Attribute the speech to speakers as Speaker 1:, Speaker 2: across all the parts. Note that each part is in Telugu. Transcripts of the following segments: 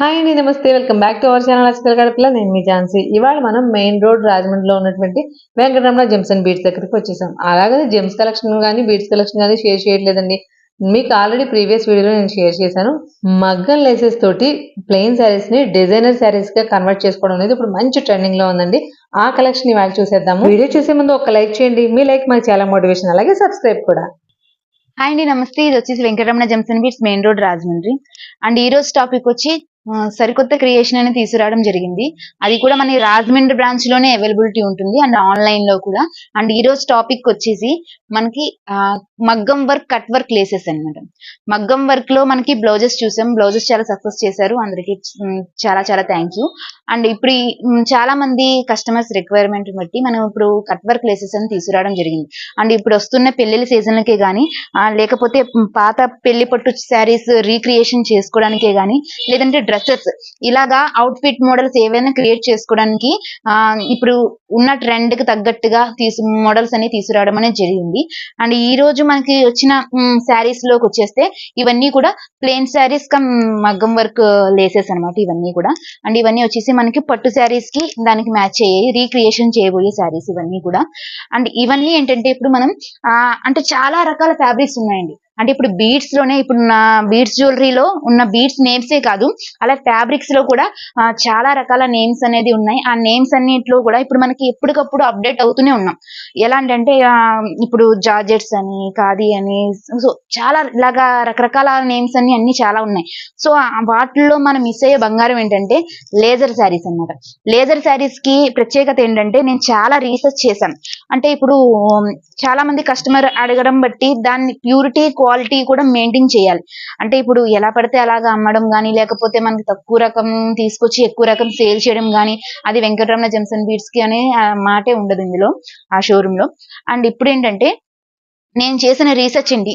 Speaker 1: హాయ్ అండి నమస్తే. Welcome back to our channel. అస్కల్ గడపల నేను మీ ఝాన్సీ. ఇవాళ మనం మెయిన్ రోడ్ రాజమండ్రిలో ఉన్నటువంటి వెంకటరమణ జెమ్స్ అండ్ బీట్స్ దగ్గరికి వచ్చేసాం. అలాగే జెమ్స్ కలెక్షన్ కానీ బీట్స్ కలెక్షన్ కానీ షేర్ చేయట్లేదండి. మీకు ఆల్రెడీ ప్రీవియస్ వీడియోలో నేను షేర్ చేశాను. మగ్గన్ లేసెస్ తోటి ప్లెయిన్ శారీస్ని డిజైనర్ శారీస్గా కన్వర్ట్ చేసుకోవడం అనేది ఇప్పుడు మంచి ట్రెండింగ్లో ఉందండి. ఆ కలెక్షన్ ఇవాళ చూసేద్దాము. వీడియో చూసే ముందు ఒక లైక్ చేయండి. మీ లైక్ మాకు చాలా మోటివేషన్. అలాగే సబ్స్క్రైబ్ కూడా.
Speaker 2: హాయ్ అండి నమస్తే. ఇది వచ్చేసి Venkataramana Jamson beads main road Rajahmundry. And ఈ రోజు టాపిక్ వచ్చి సరికొత్త క్రియేషన్ అనేది తీసుకురావడం జరిగింది. అది కూడా మన రాజమండ్రి బ్రాంచ్లోనే అవైలబిలిటీ ఉంటుంది అండ్ ఆన్లైన్లో కూడా. అండ్ ఈ రోజు టాపిక్ వచ్చేసి మనకి మగ్గం వర్క్ కట్ వర్క్ లేసెస్ అన్నమాట. మగ్గం వర్క్లో మనకి బ్లౌజెస్ చూసాం. బ్లౌజెస్ చాలా సక్సెస్ చేశారు. అందరికి చాలా చాలా థ్యాంక్ యూ అండ్ ఇప్పుడు చాలా మంది కస్టమర్స్ రిక్వైర్మెంట్ బట్టి మనం ఇప్పుడు కట్ వర్క్ లేసెస్ అని తీసుకురావడం జరిగింది. అండ్ ఇప్పుడు వస్తున్న పెళ్ళిళ్ళ సీజన్లకే గానీ లేకపోతే పాత పెళ్ళి పట్టు శారీస్ రీక్రియేషన్ చేసుకోవడానికే గానీ లేదంటే డ్రెస్సెస్. ఇలాగా అవుట్ ఫిట్ మోడల్స్ ఏవైనా క్రియేట్ చేసుకోవడానికి ఆ, ఇప్పుడు ఉన్న ట్రెండ్కి తగ్గట్టుగా తీసు మోడల్స్ అన్ని తీసుకురావడం అనేది జరిగింది. అండ్ ఈ రోజు మనకి వచ్చిన శారీస్లోకి వచ్చేస్తే ఇవన్నీ కూడా plain saris cum maggam work laces అన్నమాట ఇవన్నీ కూడా. అండ్ ఇవన్నీ వచ్చేసి మనకి పట్టు శారీస్కి దానికి మ్యాచ్ అయ్యాయి రీక్రియేషన్ చేయబోయే శారీస్ ఇవన్నీ కూడా. అండ్ ఇవన్నీ ఏంటంటే ఇప్పుడు మనం ఆ అంటే చాలా రకాల ఫ్యాబ్రిక్స్ ఉన్నాయండి. అంటే ఇప్పుడు బీడ్స్లోనే ఇప్పుడు నా బీడ్స్ జ్యువెలరీలో ఉన్న బీడ్స్ నేమ్సే కాదు అలా ఫ్యాబ్రిక్స్లో కూడా చాలా రకాల నేమ్స్ అనేది ఉన్నాయి. ఆ నేమ్స్ అన్నిట్లో కూడా ఇప్పుడు మనకి ఎప్పటికప్పుడు అప్డేట్ అవుతూనే ఉన్నాం. ఎలా అంటే ఇప్పుడు జార్జెట్స్ అని ఖాదీ అని సో చాలా ఇలాగా రకరకాల నేమ్స్ అన్ని అన్ని చాలా ఉన్నాయి. సో వాటిల్లో మనం మిస్ అయ్యే బంగారం ఏంటంటే లేజర్ శారీస్ అన్నమాట. లేజర్ శారీస్కి ప్రత్యేకత ఏంటంటే నేను చాలా రీసెర్చ్ చేశాను. అంటే ఇప్పుడు చాలా మంది కస్టమర్ అడగడం బట్టి దాన్ని ప్యూరిటీ క్వాలిటీ క్వాలిటీ కూడా మెయింటైన్ చేయాలి. అంటే ఇప్పుడు ఎలా పడితే అలాగా అమ్మడం కానీ లేకపోతే మనకి తక్కువ రకం తీసుకొచ్చి ఎక్కువ రకం సేల్ చేయడం కానీ అది వెంకటరమణ జంక్షన్ బీట్స్కి అనే మాటే ఉండదు ఇందులో ఆ షోరూమ్లో. అండ్ ఇప్పుడు ఏంటంటే నేను చేసిన రీసెర్చ్ అండి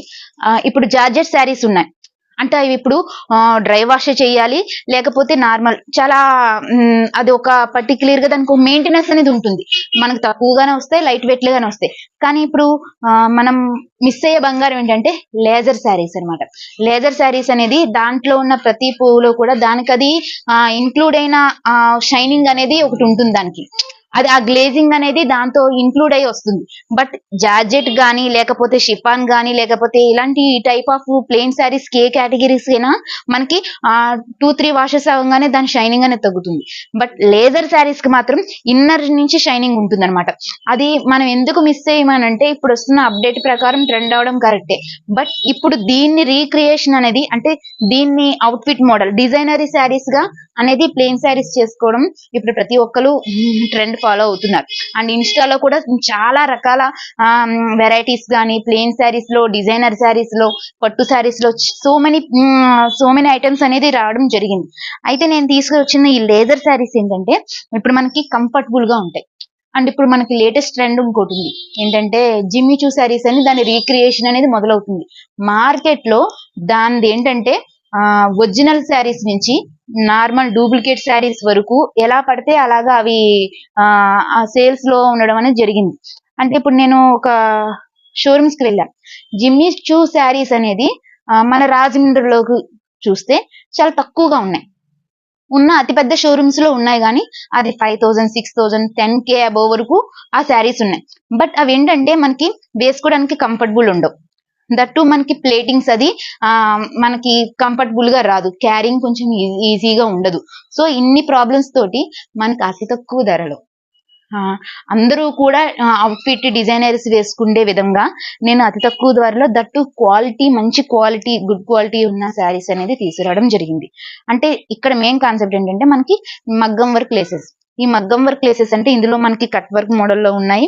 Speaker 2: ఇప్పుడు జార్జెట్ శారీస్ ఉన్నాయి. అంటే అవి ఇప్పుడు డ్రై వాష్ చేయాలి లేకపోతే నార్మల్ చాలా అది ఒక పర్టికులర్గా దానికి మెయింటెనెన్స్ అనేది ఉంటుంది. మనకు తక్కువగానే వస్తాయి లైట్ వెయిట్ గానే వస్తాయి. కానీ ఇప్పుడు మనం మిస్ అయ్యే బంగారం ఏంటంటే లేజర్ శారీస్ అన్నమాట. లేజర్ శారీస్ అనేది దాంట్లో ఉన్న ప్రతి పువ్వులో కూడా దానికి అది ఇంక్లూడ్ అయిన షైనింగ్ అనేది ఒకటి ఉంటుంది దానికి. అది ఆ గ్లేజింగ్ అనేది దాంతో ఇంక్లూడ్ అయి వస్తుంది. బట్ జార్జెట్ కానీ లేకపోతే షిఫాన్ కానీ లేకపోతే ఇలాంటి టైప్ ఆఫ్ ప్లెయిన్ శారీస్ ఏ కేటగిరీస్ అయినా మనకి టూ త్రీ వాషెస్ అవ్వగానే దాని షైనింగ్ అనేది తగ్గుతుంది. బట్ లేజర్ శారీస్కి మాత్రం ఇన్నర్ నుంచి షైనింగ్ ఉంటుంది అనమాట అది మనం ఎందుకు మిస్ చేయమనంటే ఇప్పుడు వస్తున్న అప్డేట్ ప్రకారం ట్రెండ్ అవడం కరెక్టే బట్ ఇప్పుడు దీన్ని రీక్రియేషన్ అనేది అంటే దీన్ని అవుట్ఫిట్ మోడల్ డిజైనరీ శారీస్గా అనేది ప్లెయిన్ శారీస్ చేసుకోవడం ఇప్పుడు ప్రతి ఒక్కరు ట్రెండ్ ఫాలో అవుతున్నారు. అండ్ ఇన్స్టాలో కూడా చాలా రకాల వెరైటీస్ కానీ ప్లెయిన్ శారీస్లో డిజైనర్ శారీస్లో పట్టు శారీస్లో so many so many items అనేది రావడం జరిగింది. అయితే నేను తీసుకొచ్చిన ఈ లేదర్ శారీస్ ఏంటంటే ఇప్పుడు మనకి కంఫర్టబుల్గా ఉంటాయి. అండ్ ఇప్పుడు మనకి లేటెస్ట్ ట్రెండ్ ఇంకోటి ఉంది. ఏంటంటే జిమ్మి చూ శారీస్ అని దాని రీక్రియేషన్ అనేది మొదలవుతుంది. మార్కెట్లో దానిది ఏంటంటే ఒరిజినల్ శారీస్ నుంచి నార్మల్ డూప్లికేట్ శారీస్ వరకు ఎలా పడితే అలాగా అవి ఆ సేల్స్లో ఉండడం అనేది జరిగింది. అంటే ఇప్పుడు నేను ఒక షోరూమ్స్కి వెళ్ళాను. జిమ్మి చూ శారీస్ అనేది మన రాజమండ్రిలోకి చూస్తే చాలా తక్కువగా ఉన్నాయి. ఉన్న అతిపెద్ద షోరూమ్స్లో ఉన్నాయి కానీ అది five thousand six thousand ten K above వరకు ఆ శారీస్ ఉన్నాయి. బట్ అవి ఏంటంటే మనకి వేసుకోవడానికి కంఫర్టబుల్ ఉండవు. దట్టు మనకి ప్లేటింగ్స్ అది ఆ మనకి కంఫర్టబుల్గా రాదు. క్యారింగ్ కొంచెం ఈజీగా ఉండదు. సో ఇన్ని ప్రాబ్లమ్స్ తోటి మనకి అతి తక్కువ ధరలో. అందరూ కూడా అవుట్ఫిట్ డిజైనర్స్ వేసుకుండే విధంగా నేను అతి తక్కువ ధరలో దట్టు క్వాలిటీ మంచి క్వాలిటీ గుడ్ క్వాలిటీ ఉన్న శారీస్ అనేది తీసుకురావడం జరిగింది. అంటే ఇక్కడ మెయిన్ కాన్సెప్ట్ ఏంటంటే మనకి మగ్గం వర్క్ లేసెస్ ఈ మగ్గం వర్క్ లేసెస్ అంటే ఇందులో మనకి కట్ వర్క్ మోడల్లో ఉన్నాయి.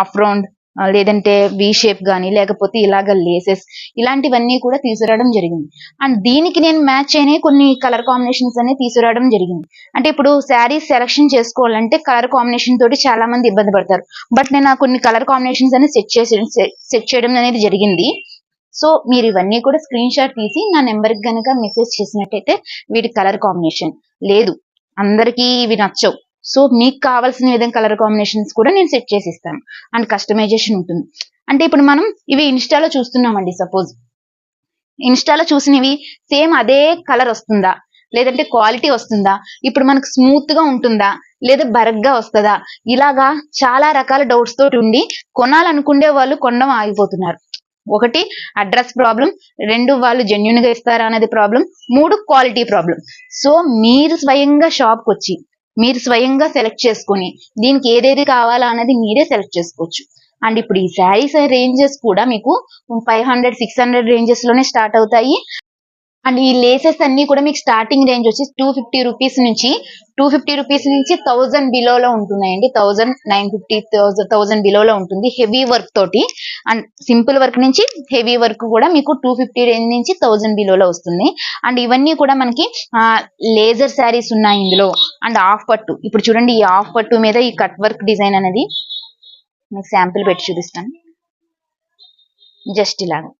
Speaker 2: ఆఫ్ రౌండ్ లేదంటే వి షేప్ కానీ లేకపోతే ఇలాగ లేసెస్ ఇలాంటివన్నీ కూడా తీసుకురావడం జరిగింది. అండ్ దీనికి నేను మ్యాచ్ అయిన కొన్ని కలర్ కాంబినేషన్స్ అనేవి తీసుకురావడం జరిగింది. అంటే ఇప్పుడు శారీస్ సెలెక్షన్ చేసుకోవాలంటే కలర్ కాంబినేషన్ తోటి చాలా మంది ఇబ్బంది పడతారు. బట్ నేను ఆ కొన్ని కలర్ కాంబినేషన్స్ అనేది సెట్ చేసి సెట్ చేయడం అనేది జరిగింది. సో మీరు ఇవన్నీ కూడా స్క్రీన్ షాట్ తీసి నా నెంబర్కి మెసేజ్ చేసినట్టయితే వీటి కలర్ కాంబినేషన్ లేదు. అందరికీ ఇవి నచ్చవు. సో మీకు కావాల్సిన విధంగా కలర్ కాంబినేషన్స్ కూడా నేను సెట్ చేసి ఇస్తాను అండ్ కస్టమైజేషన్ ఉంటుంది. అంటే ఇప్పుడు మనం ఇవి ఇన్స్టాలో చూస్తున్నామండి సపోజ్ ఇన్స్టాలో చూసినవి సేమ్ అదే కలర్ వస్తుందా? లేదంటే క్వాలిటీ వస్తుందా? ఇప్పుడు మనకు స్మూత్గా ఉంటుందా? లేదా బరగ్గా వస్తుందా? ఇలాగా చాలా రకాల డౌట్స్ తోటి ఉండి కొనాలనుకునే వాళ్ళు కొనడం ఆగిపోతున్నారు. ఒకటి అడ్రస్ ప్రాబ్లం రెండు వాళ్ళు జెన్యున్గా ఇస్తారా అనేది ప్రాబ్లం మూడు క్వాలిటీ ప్రాబ్లం సో మీరు స్వయంగా షాప్కి వచ్చి మీరు స్వయంగా సెలెక్ట్ చేసుకొని దీనికి ఏదేది కావాలా అనేది మీరే సెలెక్ట్ చేసుకోవచ్చు. అండ్ ఇప్పుడు ఈ శారీస్ రేంజెస్ కూడా మీకు ఫైవ్ హండ్రెడ్ సిక్స్ హండ్రెడ్ రేంజెస్లోనే స్టార్ట్ అవుతాయి. అండ్ ఈ లేసెస్ అన్ని కూడా మీకు స్టార్టింగ్ రేంజ్ వచ్చి టూ ఫిఫ్టీ రూపీస్ నుంచి టూ ఫిఫ్టీ రూపీస్ నుంచి థౌజండ్ బిలోలో ఉంటున్నాయండి. థౌజండ్ నైన్ ఫిఫ్టీ థౌజండ్ బిలోలో ఉంటుంది హెవీ వర్క్ తోటి. అండ్ సింపుల్ వర్క్ నుంచి హెవీ వర్క్ కూడా మీకు టూ ఫిఫ్టీ రేంజ్ నుంచి థౌజండ్ బిలోలో వస్తుంది. అండ్ ఇవన్నీ కూడా మనకి లేజర్ శారీస్ ఉన్నాయి ఇందులో. అండ్ ఆఫ్ పట్టు. ఇప్పుడు చూడండి ఈ ఆఫ్ పట్టు మీద ఈ కట్ వర్క్ డిజైన్ అనేది మీకు శాంపిల్ పెట్టి చూపిస్తాను. జస్ట్ ఇలాగా.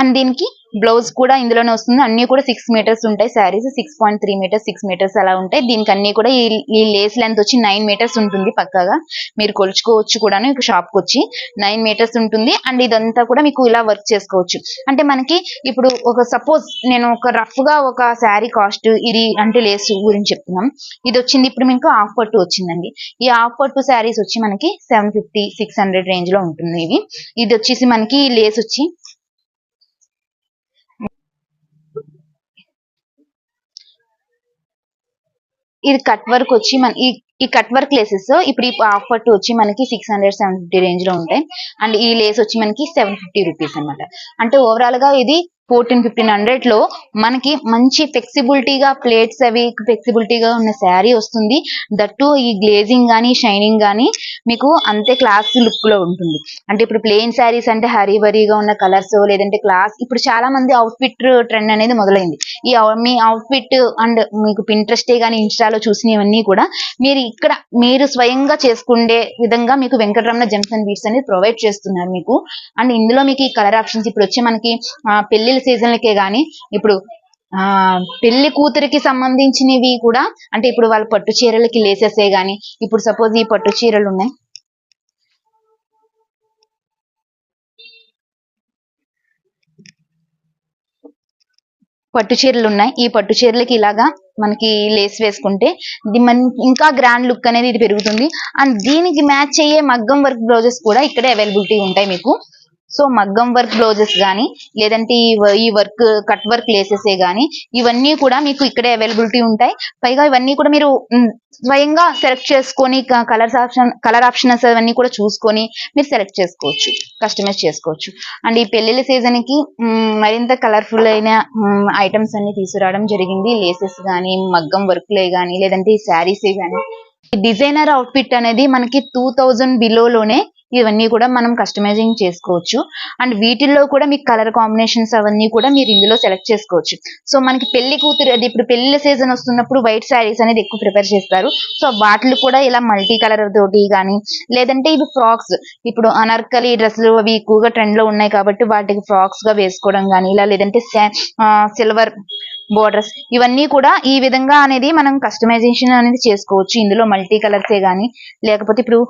Speaker 2: అండ్ దీనికి బ్లౌజ్ కూడా ఇందులోనే వస్తుంది. అన్ని కూడా సిక్స్ మీటర్స్ ఉంటాయి. Saris six point three metres six metres అలా ఉంటాయి. దీనికి అన్ని కూడా ఈ లేస్ లెంత్ వచ్చి నైన్ మీటర్స్ ఉంటుంది పక్కగా. మీరు కొలుచుకోవచ్చు కూడాను ఇక షాప్కి వచ్చి నైన్ మీటర్స్ ఉంటుంది. అండ్ ఇదంతా కూడా మీకు ఇలా వర్క్ చేసుకోవచ్చు. అంటే మనకి ఇప్పుడు ఒక సపోజ్ నేను ఒక రఫ్గా ఒక శారీ కాస్ట్ ఇది అంటే లేస్ గురించి చెప్తున్నాం. ఇది వచ్చింది ఇప్పుడు మీకు హాఫ్ పట్టు వచ్చిందండి. ఈ హాఫ్ పట్టు శారీస్ వచ్చి మనకి సెవెన్ ఫిఫ్టీ సిక్స్ హండ్రెడ్ రేంజ్లో ఉంటుంది ఇవి. ఇది వచ్చేసి మనకి లేస్ వచ్చి ఇది కట్ వర్క్ వచ్చి మన ఈ ఈ కట్ వర్క్ లేసెస్ ఇప్పుడు ఈ హాఫ్ పట్టు వచ్చి మనకి సిక్స్ హండ్రెడ్ సెవెన్ ఫిఫ్టీ రేంజ్లో ఉంటాయి. అండ్ ఈ లేస్ వచ్చి మనకి సెవెన్ ఫిఫ్టీ రూపీస్ అనమాట అంటే ఓవరాల్గా ఇది ఫోర్టీన్ ఫిఫ్టీన్ హండ్రెడ్లో మనకి మంచి ఫ్లెక్సిబిలిటీగా ప్లేట్స్ అవి ఫ్లెక్సిబిలిటీగా ఉన్న శారీ వస్తుంది. దట్టు ఈ గ్లేజింగ్ గానీ షైనింగ్ గానీ మీకు అంతే క్లాస్ లుక్లో ఉంటుంది. అంటే ఇప్పుడు ప్లెయిన్ శారీస్ అంటే హరీ బరీగా ఉన్న కలర్స్ లేదంటే క్లాస్ ఇప్పుడు చాలా మంది అవుట్ ఫిట్ ట్రెండ్ అనేది మొదలైంది. ఈ మీ అవుట్ఫిట్ అండ్ మీకు పింట్రెస్టే కానీ ఇన్స్టాలో చూసినవన్నీ కూడా మీరు ఇక్కడ మీరు స్వయంగా చేసుకునే విధంగా మీకు వెంకటరమణ జెమ్స్ అండ్ బీట్స్ అనేది ప్రొవైడ్ చేస్తున్నారు మీకు. అండ్ ఇందులో మీకు ఈ కలర్ ఆప్షన్స్ ఇప్పుడు వచ్చే మనకి పెళ్ళిళ్ళ సీజన్లకే కానీ ఇప్పుడు ఆ పెళ్ళి కూతురికి సంబంధించినవి కూడా అంటే ఇప్పుడు వాళ్ళ పట్టు చీరలకి లేసేసే గానీ ఇప్పుడు సపోజ్ ఈ పట్టు చీరలు ఉన్నాయి. పట్టు చీరలు ఉన్నాయి. ఈ పట్టు చీరలకి ఇలాగా మనకి లేస్ వేసుకుంటే ఇంకా గ్రాండ్ లుక్ అనేది ఇది పెరుగుతుంది. అండ్ దీనికి మ్యాచ్ అయ్యే మగ్గం వర్క్ బ్లౌజెస్ కూడా ఇక్కడే అవైలబిలిటీ ఉంటాయి మీకు. సో మగ్గం వర్క్ బ్లౌజెస్ కానీ లేదంటే ఈ వర్క్ కట్ వర్క్ లేసెసే కానీ ఇవన్నీ కూడా మీకు ఇక్కడే అవైలబిలిటీ ఉంటాయి. పైగా ఇవన్నీ కూడా మీరు స్వయంగా సెలెక్ట్ చేసుకొని కలర్స్ ఆప్షన్ కలర్ ఆప్షన్స్ అవన్నీ కూడా చూసుకొని మీరు సెలెక్ట్ చేసుకోవచ్చు కస్టమైజ్ చేసుకోవచ్చు. అండ్ ఈ పెళ్ళిళ్ళ సీజన్కి మరింత కలర్ఫుల్ అయిన ఐటమ్స్ అన్ని తీసుకురావడం జరిగింది. లేసెస్ కానీ మగ్గం వర్క్లే కానీ లేదంటే ఈ శారీసే కానీ డిజైనర్ అవుట్ఫిట్ అనేది మనకి టూ థౌజండ్ బిలోలోనే ఇవన్నీ కూడా మనం కస్టమైజింగ్ చేసుకోవచ్చు. అండ్ వీటిల్లో కూడా మీకు కలర్ కాంబినేషన్స్ అవన్నీ కూడా మీరు ఇందులో సెలెక్ట్ చేసుకోవచ్చు. సో మనకి పెళ్ళి కూతురు అది ఇప్పుడు పెళ్ళి సీజన్ వస్తున్నప్పుడు వైట్ శారీస్ అనేది ఎక్కువ ప్రిపేర్ చేస్తారు. సో వాటిలు కూడా ఇలా మల్టీ కలర్ తోటి కానీ లేదంటే ఇవి ఫ్రాక్స్ ఇప్పుడు అనార్కలి డ్రెస్సులు అవి ఎక్కువగా ట్రెండ్లో ఉన్నాయి కాబట్టి వాటికి ఫ్రాక్స్గా వేసుకోవడం కానీ ఇలా లేదంటే సిల్వర్ బోర్డర్స్ ఇవన్నీ కూడా ఈ విధంగా అనేది మనం కస్టమైజేషన్ అనేది చేసుకోవచ్చు. ఇందులో మల్టీ కలర్సే కానీ లేకపోతే ఇప్పుడు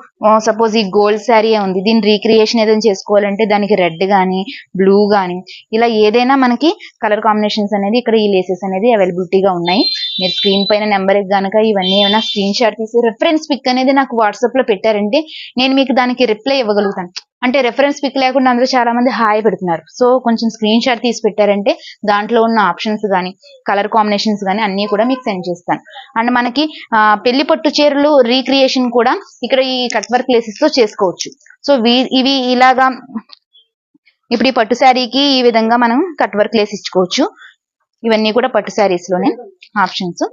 Speaker 2: సపోజ్ ఈ గోల్డ్ శారీ ఉంది దీని రీక్రియేషన్ ఏదైనా చేసుకోవాలంటే దానికి రెడ్ కానీ బ్లూ గానీ ఇలా ఏదైనా మనకి కలర్ కాంబినేషన్స్ అనేది ఇక్కడ ఈ లేసెస్ అనేది అవైలబిలిటీగా ఉన్నాయి. మీరు స్క్రీన్ పైన నెంబర్ కనుక ఇవన్నీ ఏమైనా స్క్రీన్ షాట్ తీసి రిఫరెన్స్ పిక్ అనేది నాకు వాట్సాప్లో పెట్టారంటే నేను మీకు దానికి రిప్లై ఇవ్వగలుగుతాను. అంటే రెఫరెన్స్ పిక్ లేకుండా అందరూ చాలా మంది హాయ్ పెడుతున్నారు. సో కొంచెం స్క్రీన్ షాట్ తీసి పెట్టారంటే దాంట్లో ఉన్న ఆప్షన్స్ కానీ కలర్ కాంబినేషన్స్ కానీ అన్ని కూడా మీకు సెండ్ చేస్తాను. అండ్ మనకి పెళ్ళి పట్టు చీరలు రీక్రియేషన్ కూడా ఇక్కడ ఈ కట్ వర్క్ ప్లేసెస్తో చేసుకోవచ్చు. సో వీ- ఇవి ఇలాగా ఇప్పుడు ఈ పట్టు శారీకి ఈ విధంగా మనం కట్ వర్క్ లేసి ఇచ్చుకోవచ్చు. ఇవన్నీ కూడా పట్టు శారీస్లోనే ఆప్షన్స్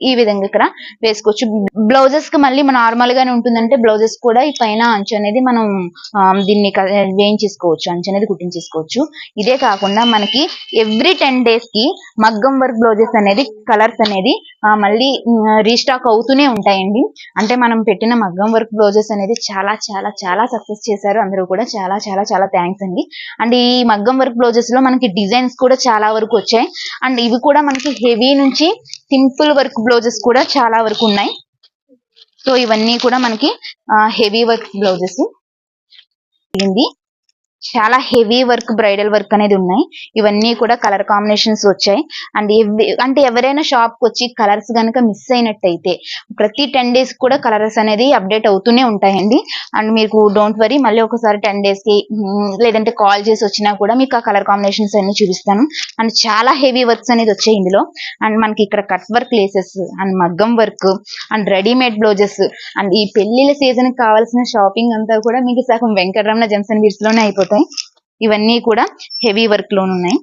Speaker 2: ఈ విధంగా ఇక్కడ వేసుకోవచ్చు. బ్లౌజెస్కి మళ్ళీ నార్మల్ గానే ఉంటుందంటే బ్లౌజెస్ కూడా ఈ పైన అంచు అనేది మనం ఆ, దీన్ని వేయించేసుకోవచ్చు అంచు అనేది కుట్టించేసుకోవచ్చు. ఇదే కాకుండా మనకి ఎవ్రీ టెన్ డేస్కి మగ్గం వర్క్ బ్లౌజెస్ అనేది కలర్స్ అనేది మళ్ళీ రీస్టాక్ అవుతూనే ఉంటాయండి. అంటే మనం పెట్టిన మగ్గం వర్క్ బ్లౌజెస్ అనేది చాలా చాలా చాలా సక్సెస్ చేశారు. అందరూ కూడా చాలా చాలా చాలా థ్యాంక్స్ అండి. అండ్ ఈ మగ్గం వర్క్ బ్లౌజెస్లో మనకి డిజైన్స్ కూడా చాలా వరకు వచ్చాయి. అండ్ ఇవి కూడా మనకి హెవీ నుంచి సింపుల్ వర్క్ బ్లౌజెస్ కూడా చాలా వరకు ఉన్నాయి. సో ఇవన్నీ కూడా మనకి హెవీ వర్క్ బ్లౌజెస్ ఏంటి చాలా హెవీ వర్క్ బ్రైడల్ వర్క్ అనేది ఉన్నాయి. ఇవన్నీ కూడా కలర్ కాంబినేషన్స్ వచ్చాయి. అండ్ అంటే ఎవరైనా షాప్కి వచ్చి కలర్స్ కనుక మిస్ అయినట్టయితే ప్రతి టెన్ డేస్ కూడా కలర్స్ అనేది అప్డేట్ అవుతూనే ఉంటాయండి. అండ్ మీకు డోంట్ వరీ మళ్ళీ ఒకసారి టెన్ డేస్కి లేదంటే కాల్ చేసి వచ్చినా కూడా మీకు ఆ కలర్ కాంబినేషన్స్ అన్ని చూపిస్తాను. అండ్ చాలా హెవీ వర్క్స్ అనేది వచ్చాయి ఇందులో. అండ్ మనకి ఇక్కడ కట్ వర్క్ లేసెస్ అండ్ మగ్గం work and readymade blouses and ఈ పెళ్ళిళ్ళ సీజన్కి కావాల్సిన షాపింగ్ అంతా కూడా మీకు సగం వెంకటరమణ జంక్షన్ బీట్స్లోనే అయిపోతుంది. అయిపోతాయి ఇవన్నీ కూడా హెవీ వర్క్లోనే ఉన్నాయి.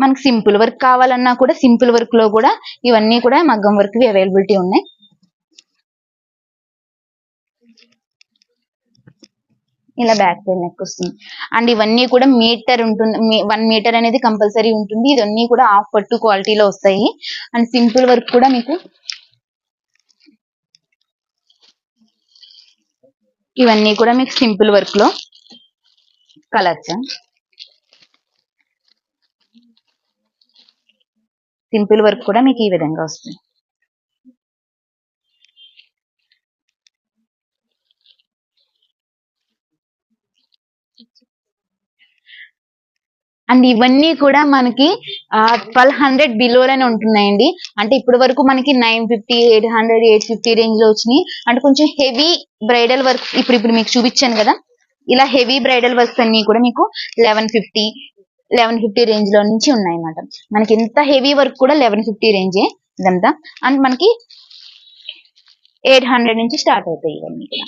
Speaker 2: మనకు సింపుల్ వర్క్ కావాలన్నా కూడా సింపుల్ వర్క్లో కూడా ఇవన్నీ కూడా మగ్గం వర్క్ అవైలబిలిటీ ఉన్నాయి. ఇలా బ్యాక్ సైడ్ నెక్ వస్తుంది. అండ్ ఇవన్నీ కూడా మీటర్ ఉంటుంది. వన్ మీటర్ అనేది కంపల్సరీ ఉంటుంది. ఇవన్నీ కూడా హాఫ్ పట్టు క్వాలిటీలో వస్తాయి. అండ్ సింపుల్ వర్క్ కూడా మీకు ఇవన్నీ కూడా మీకు సింపుల్ వర్క్లో కలర్స్. సింపుల్ వర్క్ కూడా మీకు ఈ విధంగా వస్తుంది. అండ్ ఇవన్నీ కూడా మనకి ట్వెల్వ్ హండ్రెడ్ బిలోలోనే ఉంటున్నాయండి. అంటే ఇప్పటి వరకు మనకి nine fifty eight hundred eight fifty రేంజ్లో వచ్చినాయి. అంటే కొంచెం హెవీ బ్రైడల్ వర్క్ ఇప్పుడు ఇప్పుడు మీకు చూపించాను కదా. ఇలా హెవీ బ్రైడల్ వర్క్స్ అన్ని కూడా మీకు లెవెన్ ఫిఫ్టీ లెవెన్ ఫిఫ్టీ రేంజ్లో నుంచి ఉన్నాయి అన్నమాట మనకి ఇంత హెవీ వర్క్ కూడా లెవెన్ ఫిఫ్టీ రేంజే ఇదంతా అండ్ మనకి ఎయిట్ హండ్రెడ్ నుంచి స్టార్ట్ అవుతాయి ఇవన్నీ కూడా.